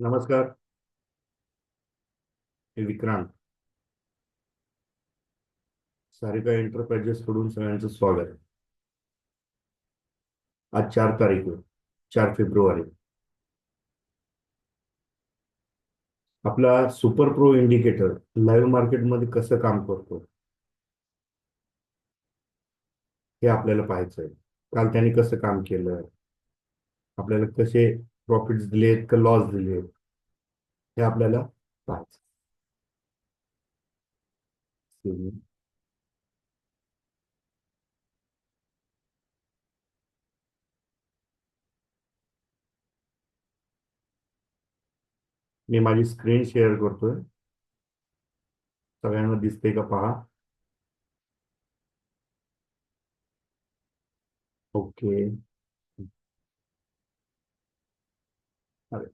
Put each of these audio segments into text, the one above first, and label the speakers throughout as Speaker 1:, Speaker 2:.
Speaker 1: नमस्कार. मी विक्रांत. सारिका एंटरप्राइजेस कडून सगळ्यांचं स्वागत. आज चार तारीख चार फेब्रुवारी. आपला सुपर प्रो इंडिकेटर लाईव्ह मार्केटमध्ये कसं काम करतो? हे आपल्याला पाहायचं आहे काल त्याने कसं काम केलं? आपल्याला कसे प्रॉफिट्स दिलेत का लॉस दिलेत हे आपल्याला पाहायचं. मी माझी स्क्रीन शेअर करतोय. सगळ्यांना दिसते का पहा. ओके अरे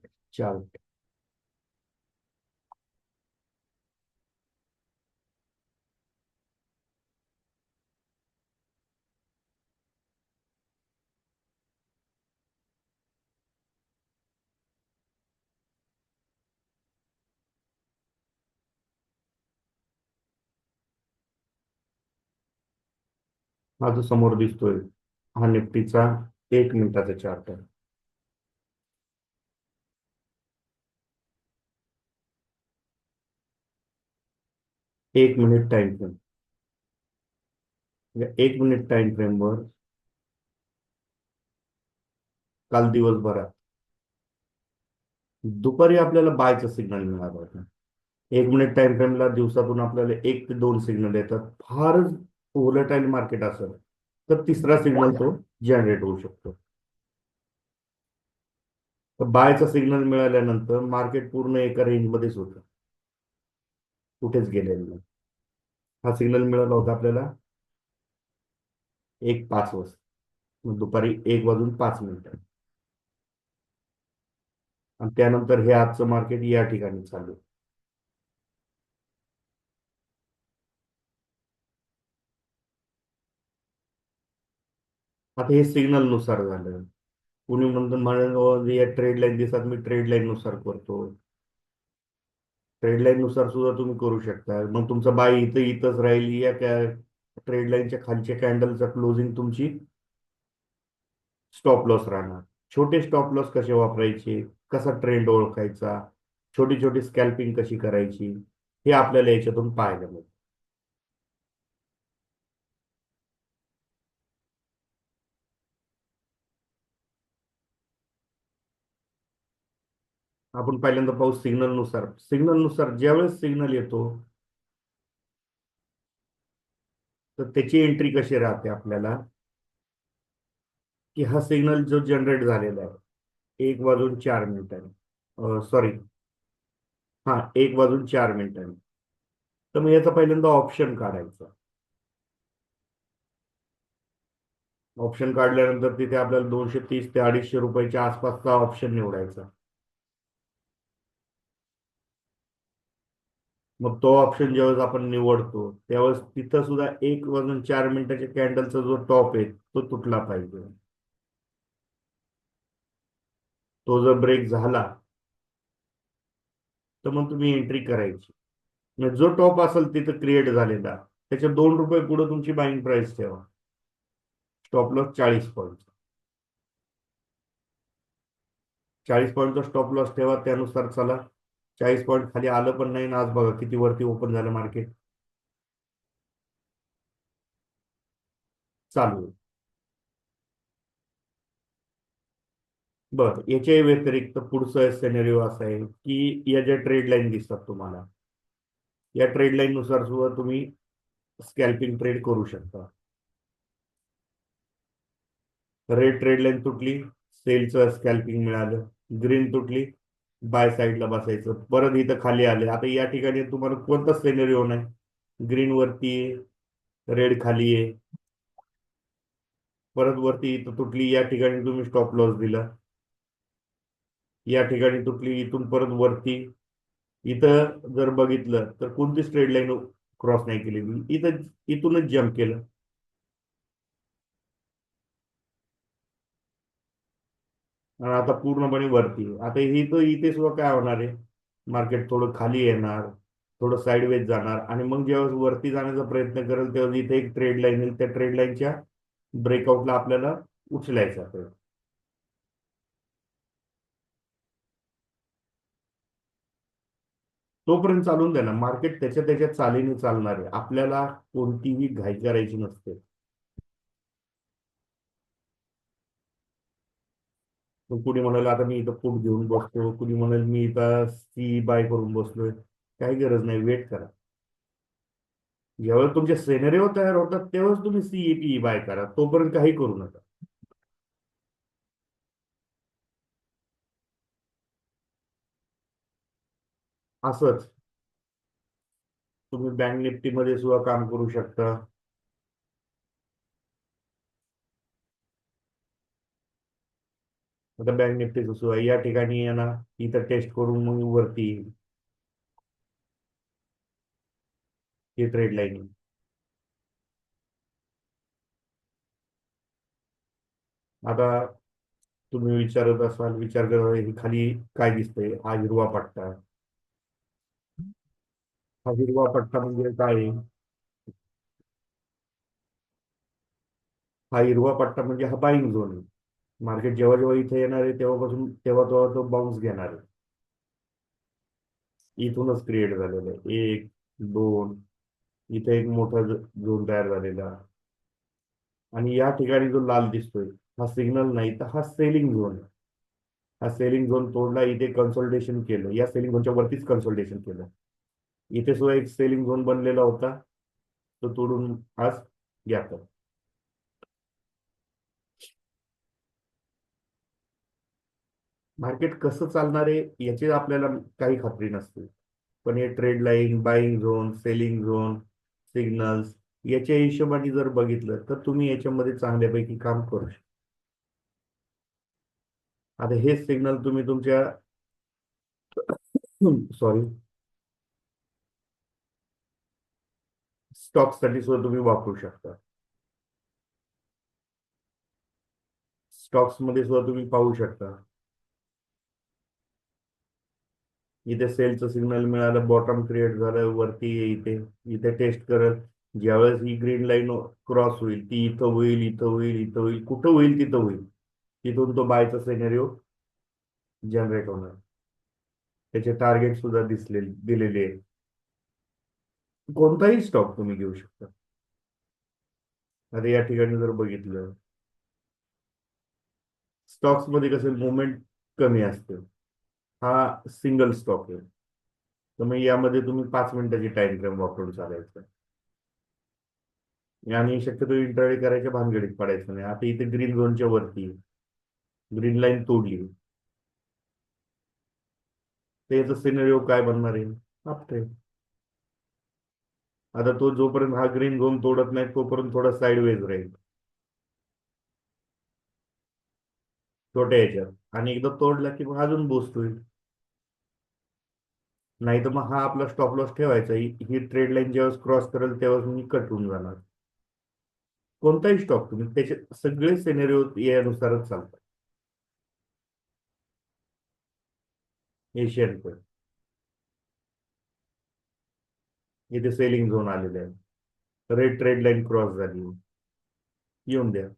Speaker 1: हा जो समोर दिसतोय हा निफ्टीचा एक मिनिटाचा चार्ट आहे. एक मिनिट टाइम फ्रेम म्हणजे एक मिनिट टाइम फ्रेमवर काल दिवसभरात दुपारी आपल्याला बायचा सिग्नल मिळाला होता. एक मिनिट टाइम फ्रेमला दिवसातून आपल्याला एक ते दोन सिग्नल येतात. फारच ओव्हरटाईल मार्केट असेल तर तिसरा सिग्नल तो जनरेट होऊ शकतो. तर बायचा सिग्नल मिळाल्यानंतर मार्केट पूर्ण एका रेंजमध्येच होतं. कुठेच गेलेलं नाही. हा सिग्नल मिळाला होता आपल्याला एक पाच वाजता दुपारी एक वाजून पाच मिनिट. आणि त्यानंतर हे आजचं मार्केट या ठिकाणी चालू आता हे सिग्नलनुसार झालं. कुणी म्हणतो म्हणून या ट्रेड लाईन दिसतात मी ट्रेड लाईन नुसार करतो ट्रेड लाईन नुसार सुद्धा तुम्ही करू शकता. मग तुमचा बाय इथं इथंच राहील या त्या ट्रेड लाईनच्या खालच्या कॅन्डलचा क्लोजिंग तुमची स्टॉप लॉस राहणार. छोटे स्टॉप लॉस कसे वापरायचे? कसा ट्रेंड ओळखायचा? छोटी छोटी स्कॅल्पिंग कशी करायची? हे आपल्याला याच्यातून पाहायला मिळतं. आपण पहिल्यांदा पाहू सिग्नलनुसार. सिग्नलनुसार ज्यावेळेस सिग्नल येतो तर त्याची एंट्री कशी राहते आपल्याला? की हा सिग्नल जो जनरेट झालेला आहे एक वाजून चार मिनिटांनी सॉरी हा एक वाजून चार मिनिटांनी तर मग याचा पहिल्यांदा ऑप्शन काढायचा. ऑप्शन काढल्यानंतर तिथे आपल्याला दोनशे तीस ते अडीचशे रुपयाच्या आसपासचा ऑप्शन निवडायचा. मग तो ऑप्शन ज्यावेळेस आपण निवडतो त्यावेळेस तिथं सुद्धा एक वाजून चार मिनिटाच्या कॅन्डलचा जो टॉप आहे तो तुटला पाहिजे. तो जर ब्रेक झाला तर मग तुम्ही एंट्री करायची. जो टॉप असेल तिथं क्रिएट झालेला त्याच्या दोन रुपये पुढे तुमची बाईंग प्राइस ठेवा. स्टॉप लॉस चाळीस पॉईंट चाळीस पॉईंटचा स्टॉप लॉस ठेवा त्यानुसार चला. चाळीस पॉईंट खाली आलं पण नाही ना आज बघा किती वरती ओपन झालं मार्केट चालू बर याच्या व्यतिरिक्त पुढचं सेनेरिओ असं आहे की या ज्या ट्रेड लाईन दिसतात तुम्हाला या ट्रेड लाईन नुसार सुद्धा तुम्ही स्कॅल्पिंग ट्रेड करू शकता. रेड ट्रेड लाईन तुटली सेलचं स्कॅल्पिंग मिळालं ग्रीन तुटली बाय साईडला बसायचं. परत इथं खाली आले. आता या ठिकाणी तुम्हाला कोणताच सेनेरिओ नाही. ग्रीन वरती आहे रेड खाली आहे. परत वरती इथं तुटली या ठिकाणी तुम्ही स्टॉप लॉस दिला. या ठिकाणी तुटली इथून परत वरती. इथं जर बघितलं तर कोणतीच ट्रेड लाईन क्रॉस नाही केली. इथं इथूनच जम्प केलं. आता पूर्णपणे वरती. आता हे तर इथे सुद्धा काय होणार आहे? मार्केट थोडं खाली येणार थोडं साईडवेज जाणार आणि मग जेव्हा वरती जाण्याचा प्रयत्न करेल तेव्हा इथे एक ट्रेड लाईन येईल. त्या ट्रेड लाईनच्या ब्रेकआउटला आपल्याला उचलायचं प्रयत्न. तोपर्यंत चालून द्या ना मार्केट त्याच्या त्याच्या चालीने चालणार आहे. आपल्याला कोणतीही घाई करायची नसते. मग कुणी म्हणाल आता मी इथं फूट घेऊन बसतो. कुणी म्हणाल मी इथं सी बाय करून बसलोय. काही गरज नाही वेट करा. जेव्हा तुमचे सेनेरिओ तयार होतात तेव्हाच तुम्ही सीईपी बाय करा. तोपर्यंत काही करू नका. असंच. तुम्ही बँक निफ्टीमध्ये सुद्धा काम करू शकता. आता बँक निफ्टीचं सुद्धा या ठिकाणी आहे ना इथं टेस्ट करून मग वरती येईल ही ट्रेड लाईन आता तुम्ही विचारत असाल विचार करत हे खाली काय दिसतंय? हा हिरवा पट्टा. हा हिरवा पट्टा म्हणजे काय? हा हिरवा पट्टा म्हणजे हा बाईंग झोन आहे मार्केट जेव्हा जेव्हा इथे येणार आहे तेव्हापासून तेव्हा तेव्हा तो बाउन्स घेणार आहे. इथूनच क्रिएट झालेलं आहे. एक दोन इथे एक मोठा झोन तयार झालेला. आणि या ठिकाणी जो लाल दिसतोय हा सिग्नल नाही तर हा सेलिंग झोन हा सेलिंग झोन तोडला इथे कन्सल्टेशन केलं. या सेलिंग झोनच्या वरतीच कन्सल्टेशन केलं. इथे सुद्धा एक सेलिंग झोन बनलेला होता. तो तोडून आज घ्यात मार्केट कसं चालणार आहे याची आपल्याला काही खात्री नसते. पण हे trade line buying zone selling zone signals याच्या हिशोबाने जर बघितलं तर तुम्ही याच्यामध्ये चांगल्यापैकी काम करू शकता. आता हे सिग्नल तुम्ही तुमच्या सॉरी स्टॉकसाठी सुद्धा तुम्ही वापरू शकता. स्टॉक्समध्ये सुद्धा तुम्ही पाहू शकता. इथे सेलचं सिग्नल मिळालं बॉटम क्रिएट झालं वरती इथे. इथे टेस्ट करत ज्यावेळेस ही ग्रीन लाईन क्रॉस होईल ती इथं होईल इथं होईल इथं होईल कुठं होईल तिथं होईल. तिथून तो बायचा सिनेरिओ जनरेट होणार. त्याचे टार्गेट सुद्धा दिसले दिलेले आहे कोणताही स्टॉक तुम्ही घेऊ शकता. आता या ठिकाणी जर बघितलं स्टॉक्समध्ये कसं मुवमेंट कमी असते. हा सिंगल स्टॉक आहे. तर मग यामध्ये तुम्ही पाच मिनिटाची टाइम फ्रेम वापरून चालायचं. आणि शक्यतो इंटरव्ह्यू करायच्या भानगडीत पडायचं नाही. आता इथे ग्रीन झोनच्या वरती ग्रीन लाईन तोडली. तर याचं सिनेरिओ काय बनणार आहे? आता तो जोपर्यंत हा ग्रीन झोन तोडत नाही तोपर्यंत थोडा साईडवेज राहील. छोट्या याच्यात आणि एकदा तोडला की मग अजून बोस्ट होईल. नाही तर मग हा आपला स्टॉप लॉस ठेवायचा. ही ट्रेड लाईन जेव्हा क्रॉस करेल तेव्हा मी कट होऊन जाणार. कोणताही स्टॉक तुम्ही त्याचे सगळे सिनेरिओ यानुसारच चालतात. एशियन पण इथे सेलिंग झोन आलेले आहे. रेड ट्रेड लाईन क्रॉस झाली. येऊन द्या.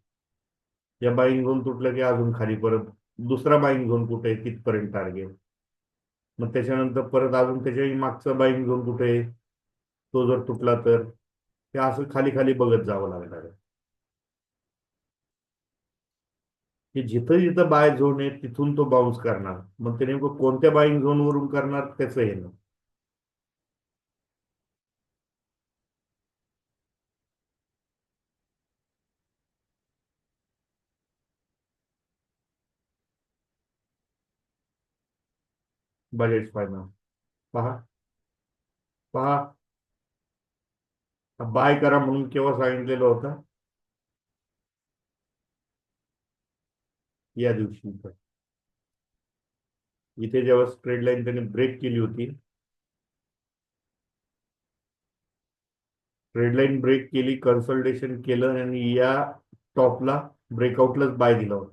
Speaker 1: या बाईंग झोन तुटलं की अजून खाली परत दुसरा बाईंग झोन कुठे आहे तिथपर्यंत टार्गेट मग त्याच्यानंतर परत अजून त्याच्या मागचा बाईंग झोन कुठे? आहे तो जर तुटला तर? ते असं खाली खाली बघत जावं लागणार आहे. की जिथं जिथं बाय झोन आहे तिथून तो बाउन्स करणार. मग ते नेमकं कोणत्या बाईंग झोन वरून करणार त्याचं हे बजेट फायनान्स पहा पहा बाय करा म्हणून केव्हा सांगितलेलं होतं या दिवशी इथे जेव्हा ट्रेड लाईन त्यांनी ब्रेक केली होती ट्रेड लाईन ब्रेक केली कन्सल्टेशन केलं आणि या टॉपला ब्रेकआउटलाच बाय दिला होता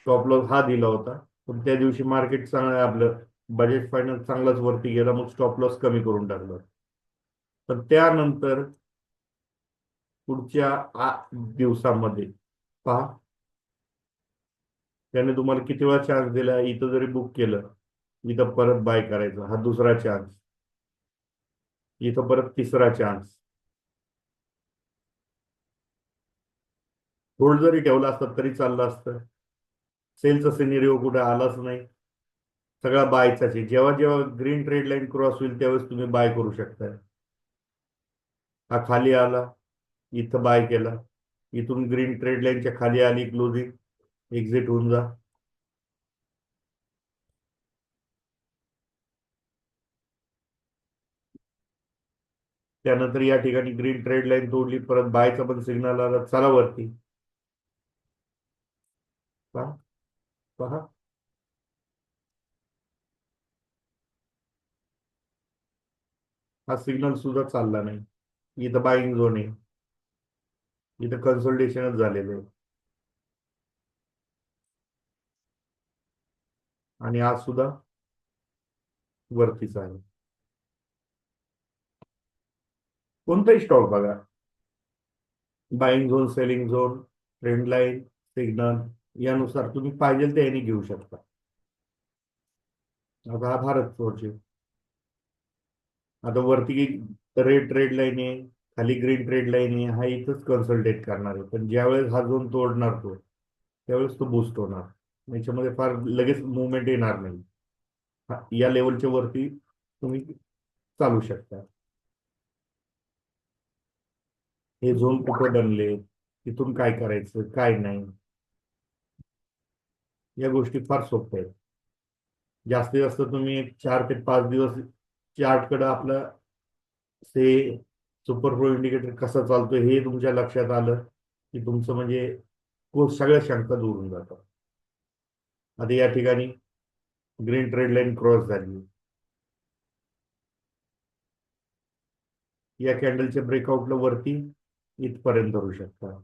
Speaker 1: स्टॉप लॉस हा दिला होता पण त्या दिवशी मार्केट चांगलं आपलं बजेट फायनान्स चांगलाच वरती गेला मग स्टॉप लॉस कमी करून टाकलं. तर त्यानंतर पुढच्या आठ दिवसामध्ये पहा. त्याने तुम्हाला किती वेळा चान्स दिला? इथं जरी बुक केलं इथं परत बाय करायचं. हा दुसरा चान्स इथं परत तिसरा चान्स होल्ड जरी ठेवला असता तरी चाललं असतं. सेलचा सिनेरिओ कुठे आलाच नाही. सगळा बायचाच आहे जेव्हा जेव्हा ग्रीन ट्रेड लाईन क्रॉस होईल त्यावेळेस तुम्ही बाय करू शकताय. हा खाली आला इथं बाय केला. इथून ग्रीन ट्रेड लाईनच्या खाली आली क्लोजिंग एक्झिट होऊन जा. त्यानंतर या ठिकाणी ग्रीन ट्रेड लाईन तोडली परत बायचा पण सिग्नल आला. चला वरती. पहा. पहा. हा सिग्नल सुद्धा चालला नाही. इथं बाईंग झोन आहे. इथं कन्सल्टेशनच झालेलं आहे. आणि आज सुद्धा वरतीच आहे. कोणताही स्टॉक बघा. Buying zone selling zone trend line signal यानुसार तुम्ही पाहिजे ते यांनी घेऊ शकता. आता हा भारत फोरचे आता वरती रेड ट्रेड लाईन आहे खाली ग्रीन ट्रेड लाईन आहे हा इथंच कन्सल्टेट करणार आहे. पण ज्यावेळेस हा झोन तोडणार तो त्यावेळेस तो बूस्ट होणार. याच्यामध्ये फार लगेच मुवमेंट येणार नाही. या लेवलच्या वरती तुम्ही चालू शकता. हे झोन कुठे बनले? तिथून काय करायचं? काय नाही? या गोष्टी फार सोप्या आहेत. जास्तीत जास्त तुम्ही एक चार ते पाच दिवस चार्टकडे आपलं से सुपर प्रो इंडिकेटर कसं चालतो हे तुमच्या लक्षात आलं की तुमचं म्हणजे सगळ्या शंका दूर होऊन जातात आता या ठिकाणी ग्रीन ट्रेड लाईन क्रॉस झाली. या कॅन्डलच्या ब्रेकआउटला वरती इथपर्यंत धरू शकता.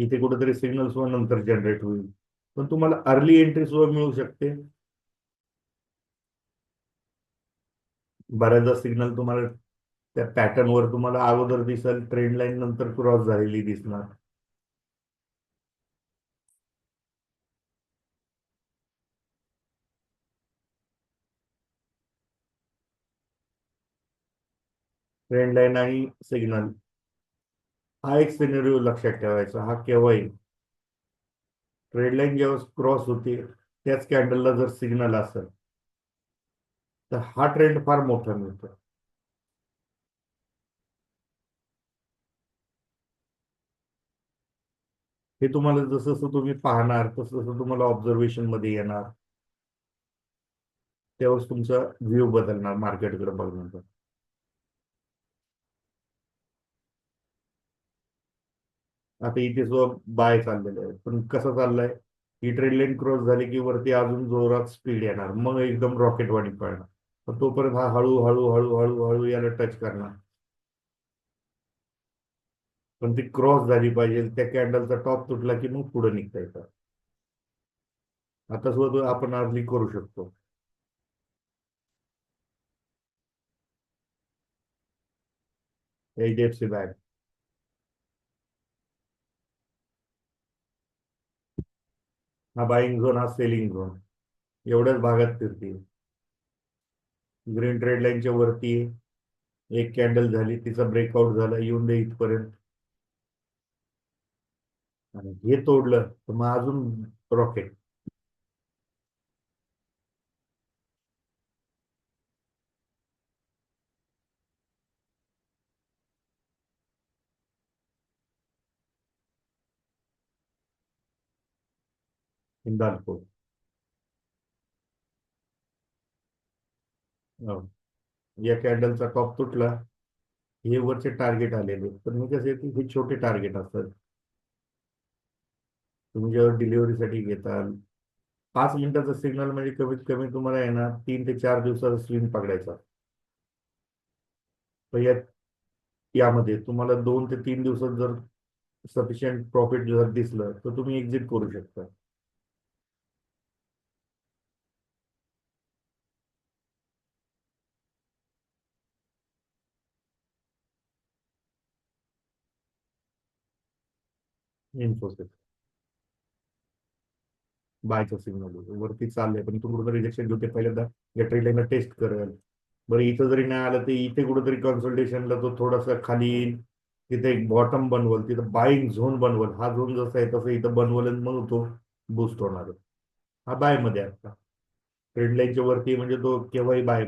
Speaker 1: इथे कुठेतरी सिग्नल सुद्धा नंतर जनरेट होईल. पण तुम्हाला अर्ली एंट्री सुद्धा मिळू शकते. बऱ्याचदा सिग्नल तुम्हाला त्या पॅटर्न वर तुम्हाला अगोदर दिसेल ट्रेंड लाईन नंतर क्रॉस झालेली दिसणार. ट्रेंड लाईन आणि सिग्नल हा एक सिनेरिओ लक्षात ठेवायचा हा केव्हाही. ट्रेड लाईन जेव्हा क्रॉस होते त्याच कॅन्डलला जर सिग्नल असेल तर हा ट्रेंड फार मोठा मिळतो. हे तुम्हाला जसं जसं तुम्ही पाहणार तसं जसं तुम्हाला ऑब्झर्वेशनमध्ये येणार. त्यावेळेस तुमचा व्ह्यू बदलणार मार्केटकडे बघण्याचा. आता इथे सुद्धा बाय चाललेलं आहे. पण कसं चाललंय? ही ट्रेड क्रॉस झाली की वरती अजून जोरात स्पीड येणार. मग एकदम रॉकेटवाणी पळणार. पण तोपर्यंत हा हळू हळू हळू हळू हळू याला टच करणार. पण ती क्रॉस झाली पाहिजे. त्या कॅन्डलचा टॉप तुटला की मग पुढे निघता येतं. आता सुद्धा आपण अर्ली करू शकतो. H D F C bank हा बाईंग झोन हा सेलिंग झोन एवढ्याच भागात फिरतील ग्रीन ट्रेड लाईनच्या वरती एक कॅन्डल झाली तिचा ब्रेकआउट झाला येऊन दे इथपर्यंत. आणि हे तोडलं तर मग अजून रॉकेट हिंदाल्को या कॅन्डलचा टॉप तुटला हे वरचे टार्गेट आलेले पण हे कसे हे छोटे टार्गेट असतात तुम्ही जेव्हा डिलिव्हरीसाठी घेताल पाच मिनिटाचा सिग्नल म्हणजे कमीत कमी तुम्हाला येणार तीन ते चार दिवसाचा स्विंग पकडायचा तर या यामध्ये तुम्हाला दोन ते तीन दिवसात जर सफिशियंट प्रॉफिट जर दिसलं तर तुम्ही एक्झिट करू शकता इन्फोसिस बायचं सिग्नल वरती चाललंय पण इथून कुठं रिजेक्शन घेऊ ते पहिल्यांदा या लाईन टेस्ट करेल. बरं इथं जरी नाही आलं तर इथे कुठेतरी कन्सल्टेशनला तो थोडासा खाली येईल. तिथे एक बॉटम बनवल तिथं बाईंग झोन बनवल. हा झोन जसा आहे तसं इथं बनवल म्हणून मग तो बूस्ट होणार हा बायमध्ये आहे आता. ट्रेड लाईनच्या वरती म्हणजे तो केव्हाही बाय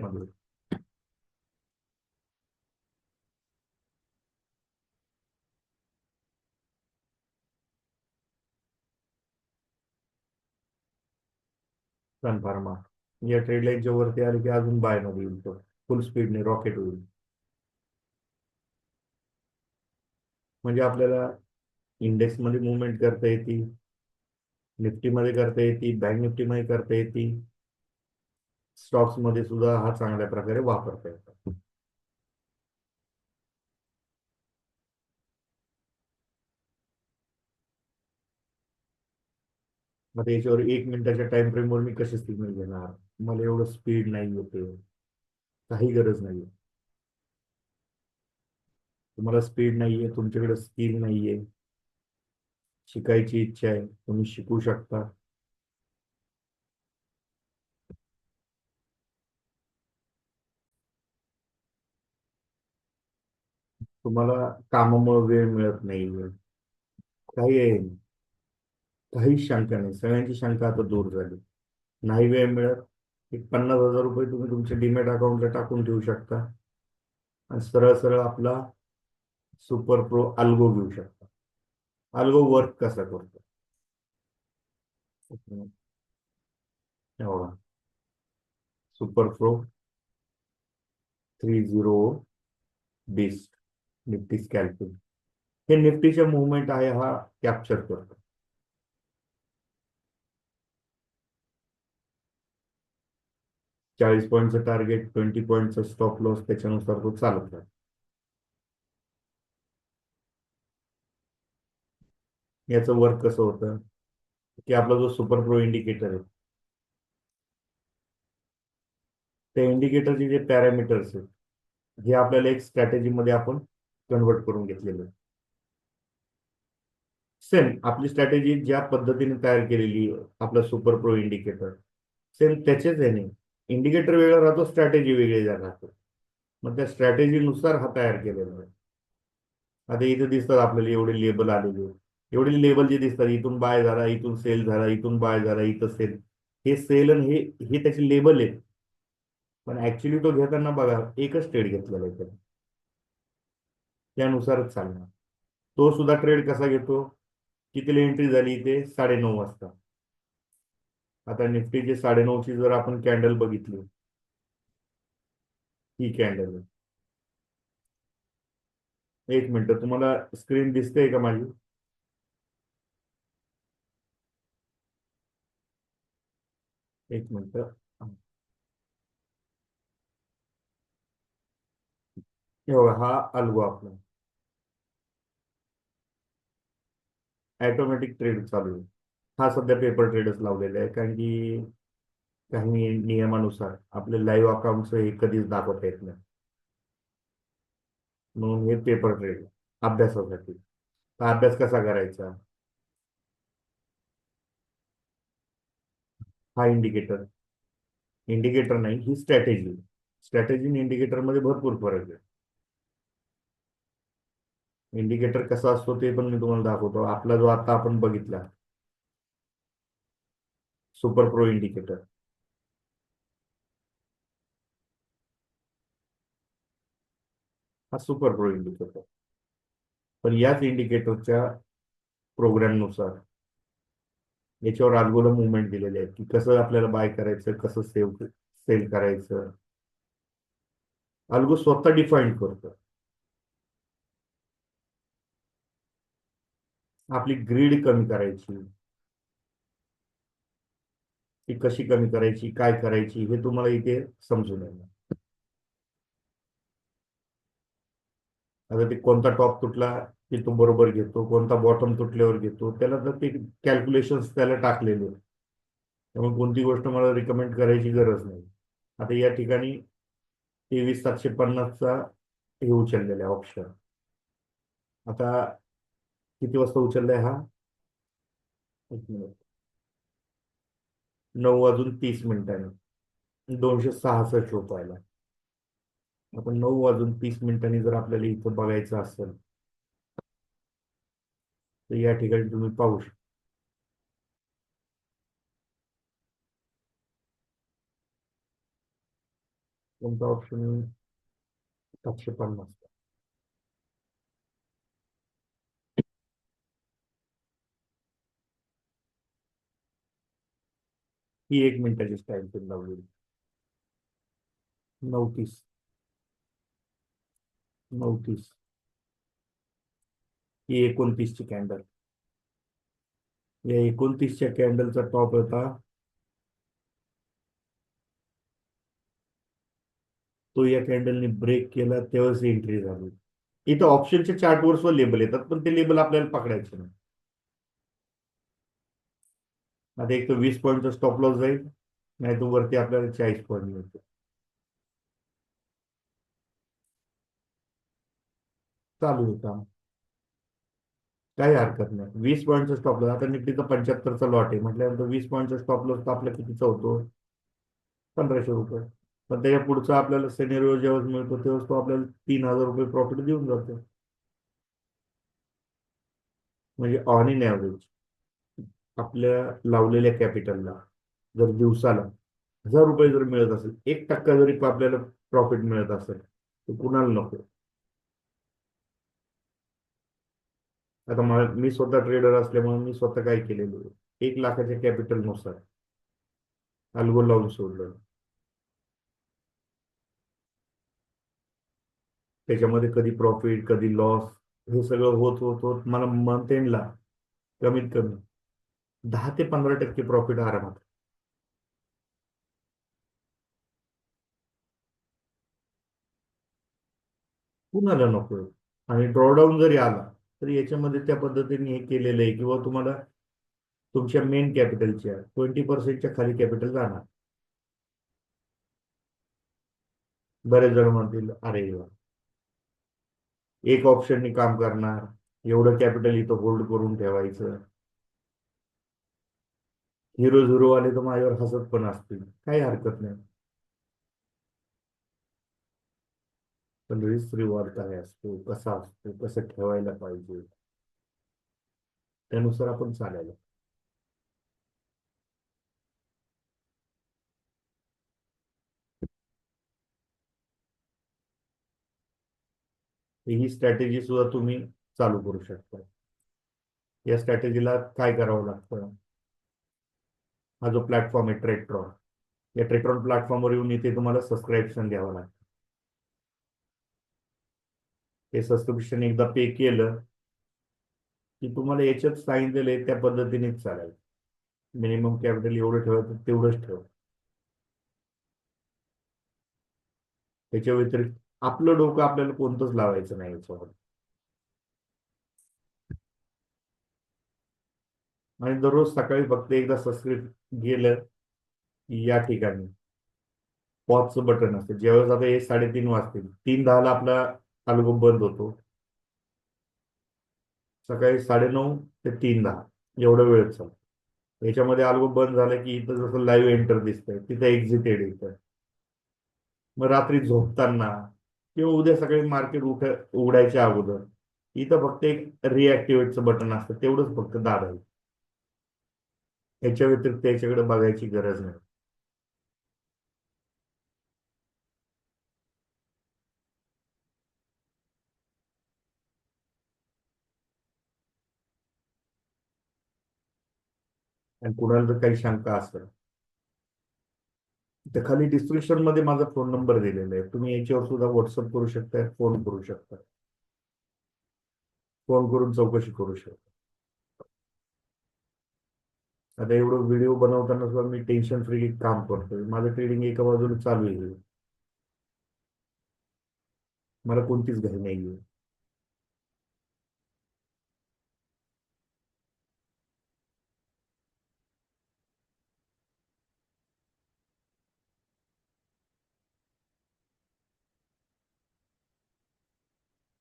Speaker 1: सन फार्मा या ट्रेड लाईनच्या वरती आले की अजून बायमध्ये येईल तो. फुल स्पीडने रॉकेट होईल. म्हणजे आपल्याला इंडेक्समध्ये मुवमेंट करता येते. निफ्टीमध्ये करता येते. बँक निफ्टीमध्ये करता येते. स्टॉक्समध्ये सुद्धा हा चांगल्या प्रकारे वापरता येतो मग याच्यावर एक मिनिटाच्या टाइम फ्रेमवर मी कसे सिग्नल घेणार? मला एवढं स्पीड नाही येते. काही गरज नाही तुम्हाला स्पीड नाहीये तुमच्याकडे स्किल नाहीये शिकायची इच्छा आहे तुम्ही शिकू शकता. तुम्हाला कामामुळे वेळ मिळत नाहीये. काही आहे. काही शंका नाही. सगळ्यांची शंका आता दूर झाली. नाही वेळ मिळत. एक पन्नास हजार रुपये तुम्ही तुमच्या डीमॅट अकाउंटला टाकून ठेवू शकता. आणि सरळ सरळ आपला सुपर प्रो अल्गो घेऊ शकता. अल्गो वर्क कसा करतो? एवढा. Super pro three zero best Nifty scalping हे निफ्टीच्या मुवमेंट आहे हा कॅप्चर करतो. चाळीस पॉईंटचं टार्गेट ट्वेंटी पॉईंटचा स्टॉप लॉस त्याच्यानुसार तो चालत राहतो. याचं वर्क कसं होतं? की आपला जो सुपर प्रो इंडिकेटर आहे त्या इंडिकेटरचे जे पॅरामीटर्स आहेत हे आपल्याला एक स्ट्रॅटेजीमध्ये आपण कन्वर्ट करून घेतलेलं आहे. सेम आपली स्ट्रॅटेजी ज्या पद्धतीने तयार केलेली आपला सुपर प्रो इंडिकेटर सेम त्याचेच आहे नाही इंडिकेटर वेगळा राहतो स्ट्रॅटेजी वेगळी राहतो मग त्या स्ट्रॅटेजीनुसार हा तयार केलेला आहे. आता इथं दिसतात आपल्याला एवढे लेबल आलेले. एवढे लेबल जे दिसतात इथून बाय झाला इथून सेल झाला इथून बाय झाला इथं सेल हे सेल आणि हे हे त्याचे लेबल आहेत. पण ऍक्च्युली तो घेताना बघा एकच ट्रेड घेतलेला आहे त्याने. त्यानुसारच चालणार. तो सुद्धा ट्रेड कसा घेतो? कितीला एंट्री झाली इथे? साडेनऊ वाजता. आता निफ्टीची साडेनऊची जर आपण कॅन्डल बघितली. ही कॅन्डल आहे. एक मिनिट तुम्हाला स्क्रीन दिसते का माझी? एक मिनिट. हा अलगो आपला. ऑटोमॅटिक ट्रेड चालू आहे. हा सध्या पेपर ट्रेडच लावलेला आहे कारण की काही नियमानुसार आपले लाईव्ह अकाउंट हे कधीच दाखवता येत नाही. म्हणून हे पेपर ट्रेड अभ्यासासाठी. अभ्यास कसा करायचा? हा इंडिकेटर इंडिकेटर नाही ही स्ट्रॅटेजी स्ट्रॅटेजी आणि इंडिकेटरमध्ये भरपूर फरक आहे. इंडिकेटर कसा असतो ते पण मी तुम्हाला दाखवतो. आपला जो आता आपण बघितला सुपर प्रो इंडिकेटर हा सुपर प्रो इंडिकेटर पण याच इंडिकेटरच्या प्रोग्रामनुसार याच्यावर अल्गोला मुवमेंट दिलेले आहेत की कसं आपल्याला बाय करायचं कसं सेव सेल करायचं. अल्गो स्वतः डिफाईन करतो. आपली ग्रीड कमी करायची. ती कशी कमी करायची काय करायची हे तुम्हाला इथे समजून येईल आता ते कोणता टॉप तुटला की तो बरोबर घेतो कोणता बॉटम तुटल्यावर घेतो त्याला तर ते कॅल्क्युलेशन त्याला टाकलेले त्यामुळे कोणती गोष्ट मला रिकमेंड करायची गरज नाही. आता या ठिकाणी तेवीस सातशे पन्नासचा हे उचललेला आहे ऑप्शन आता किती वाजता उचललाय हा? एक मिनिट नऊ वाजून तीस मिनिटांनी. दोनशे सहासष्ट रुपयाला. आपण नऊ वाजून तीस मिनिटांनी जर आपल्याला इथं बघायचं असेल तर या ठिकाणी तुम्ही पाहू शकता. कोणता ऑप्शन सातशे पन्नास. ही एक मिनिटाची स्टाईल पण लावलेली नऊ तीस नऊ तीस ही एकोणतीसची कॅन्डल या एकोणतीसच्या कॅन्डलचा टॉप होता. तो या कॅन्डलने ब्रेक केला तेव्हाच एंट्री झाली. इथं ऑप्शनच्या चार्टवर लेबल येतात पण ते लेबल आपल्याला पकडायचे नाही. आता एक तर वीस पॉईंटचा स्टॉप लॉस जाईल नाही तर वरती आपल्याला चाळीस पॉईंट मिळतो चालू होता काही हरकत नाही. वीस पॉईंटचा स्टॉप लॉस आता निफ्टीचा पंच्याहत्तरचा लॉट आहे. म्हटल्यानंतर वीस पॉईंटचा स्टॉप लॉस तर आपल्या कितीचा होतो पंधराशे रुपये. पण त्याच्या पुढचा आपल्याला सेनेरिओ जेव्हा मिळतो तेव्हाच तो आपल्याला तीन हजार रुपये प्रॉफिट देऊन जातो. म्हणजे ऑन इन ॲव्हरेज आपल्या लावलेल्या कॅपिटलला जर दिवसाला हजार रुपये जर मिळत असेल एक टक्का जरी आपल्याला प्रॉफिट मिळत असेल तर कुणाला नको? आता मला मी स्वतः ट्रेडर असल्यामुळे मी स्वतः काय केलेलं एक लाखाच्या कॅपिटलनुसार अल्गो लावून सोडलं. त्याच्यामध्ये कधी प्रॉफिट कधी लॉस हे सगळं होत होत होत मला मंथ एंडला कमीत कमी दहा ते पंधरा टक्के प्रॉफिट आरामात. कुणाला नको? आणि ड्रॉडाऊन जरी आला तरी याच्यामध्ये त्या पद्धतीने हे केलेलं आहे किंवा तुम्हाला तुमच्या मेन कॅपिटलच्या ट्वेंटी पर्सेंटच्या खाली कॅपिटल जाणार. बरेच जण म्हणतील अरे एक ऑप्शननी काम करणार एवढं कॅपिटल इथं होल्ड करून ठेवायचं. हिरो झिरोवाले आले तर माझ्यावर हसत पण असतील. काही हरकत नाही. पण रिस्क रिवॉर्ड काय असतो? कसा असतो? कसं ठेवायला पाहिजे? त्यानुसार आपण चालायला. ही स्ट्रॅटेजी सुद्धा तुम्ही चालू करू शकता. या स्ट्रॅटेजीला काय करावं लागतं? हा जो प्लॅटफॉर्म आहे ट्रेट्रॉन या ट्रेट्रॉन प्लॅटफॉर्मवर येऊन इथे तुम्हाला सबस्क्रिप्शन द्यावं लागतं. हे सबस्क्रिप्शन एकदा पे केलं की तुम्हाला याच्यात सांगितलेलं त्या पद्धतीनेच चालायचं मिनिमम कॅपिटल एवढं ठेवायचं तेवढंच ठेव. त्याच्या व्यतिरिक्त आपलं डोकं आपल्याला कोणतंच लावायचं नाही याच्यावर. आणि दररोज सकाळी फक्त एकदा सबस्क्रिप्ट गेलं या ठिकाणी. पॉजचं बटन असतं. ज्यावेळेस आता हे साडेतीन वाजतील तीन दहाला आपला अल्बम बंद होतो. सकाळी साडेनऊ ते तीन दहा एवढा वेळ चालतो. याच्यामध्ये अल्बम बंद झालं की इथं जसं लाईव्ह एंटर दिसतंय तिथं एक्झिटेड येतं मग रात्री झोपताना किंवा उद्या सकाळी मार्केट उठ उघडायच्या अगोदर इथं फक्त एक रिॲक्टिवेटचं बटन असतं तेवढंच फक्त दाबायचं याच्या व्यतिरिक्त याच्याकडे बघायची गरज नाही. आणि कुणाला जर काही शंका असेल तर खाली डिस्क्रिप्शनमध्ये माझा फोन नंबर दिलेला आहे. तुम्ही याच्यावर सुद्धा व्हॉट्सअप करू शकता फोन करू शकता. फोन करून चौकशी करू शकता. आता एवढं व्हिडिओ बनवताना सुद्धा मी टेन्शन फ्री काम करतोय. माझं ट्रेडिंग एका बाजूला चालू आहे. मला कोणतीच घाई आहे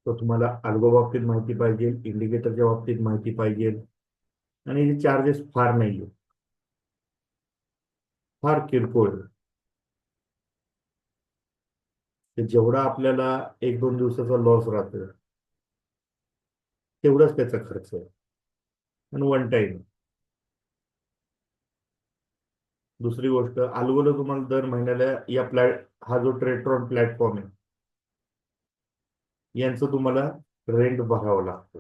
Speaker 1: तर तुम्हाला अल्गो बाबतीत माहिती पाहिजे इंडिकेटरच्या बाबतीत माहिती पाहिजे. आणि हे चार्जेस फार नाही फार किरकोळ जेवढा आपल्याला एक दोन दिवसाचा लॉस राहतो तेवढाच त्याचा खर्च आहे. आणि वन टाइम दुसरी गोष्ट अल्गोला तुम्हाला दर महिन्याला या प्लॅट हा जो ट्रेट्रॉन प्लॅटफॉर्म आहे यांचं तुम्हाला रेंट भरावं लागतं.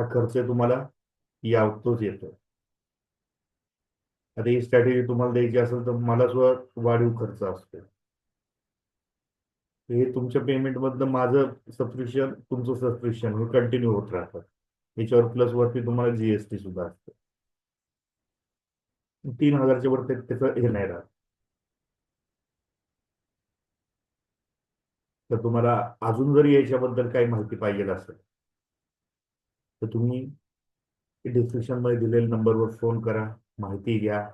Speaker 1: हा खर्च तुम्हाला यावतोच येतो. आता ही स्ट्रॅटेजी तुम्हाला द्यायची असेल तर मला सुद्धा वाढीव खर्च असतो. हे तुमच्या पेमेंटमधलं माझं सबस्क्रिप्शन तुमचं सबस्क्रिप्शन हे कंटिन्यू होत राहतं. याच्यावर प्लस वरती तुम्हाला जीएसटी सुद्धा असते. तीन हजारच्या वरती त्याचं हे नाही राहत. तर तुम्हाला अजून जरी याच्याबद्दल काही माहिती पाहिजे असेल तर तुम्ही डिस्क्रिप्शनमध्ये दिलेल्या नंबरवर फोन करा माहिती घ्या.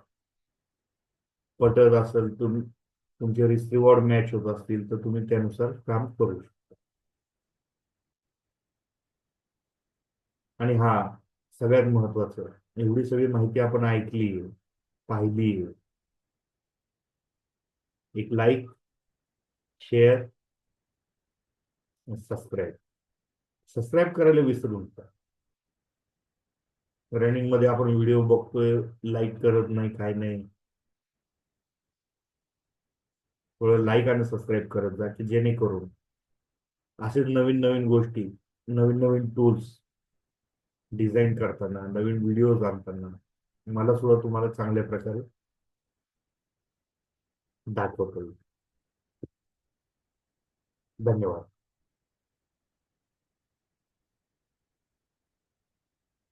Speaker 1: पटत असेल तुम्ही तुमचे रिस्क रिवॉर्ड मॅच होत असतील तर तुम्ही त्यानुसार काम करू शकता. आणि हा सगळ्यात महत्वाचं एवढी सगळी माहिती आपण ऐकली पाहिली एक लाईक शेअर सबस्क्राईब सबस्क्राईब करायला विसरू नका. रनिंगमध्ये आपण व्हिडिओ बघतोय लाईक करत नाही काय नाही. थोडं लाईक आणि सबस्क्राईब करत जा की जेणेकरून असे नवीन नवीन गोष्टी नवीन नवीन टूल्स डिझाईन करताना नवीन व्हिडिओज आणताना मला सुद्धा तुम्हाला चांगल्या प्रकारे दाखवतो धन्यवाद.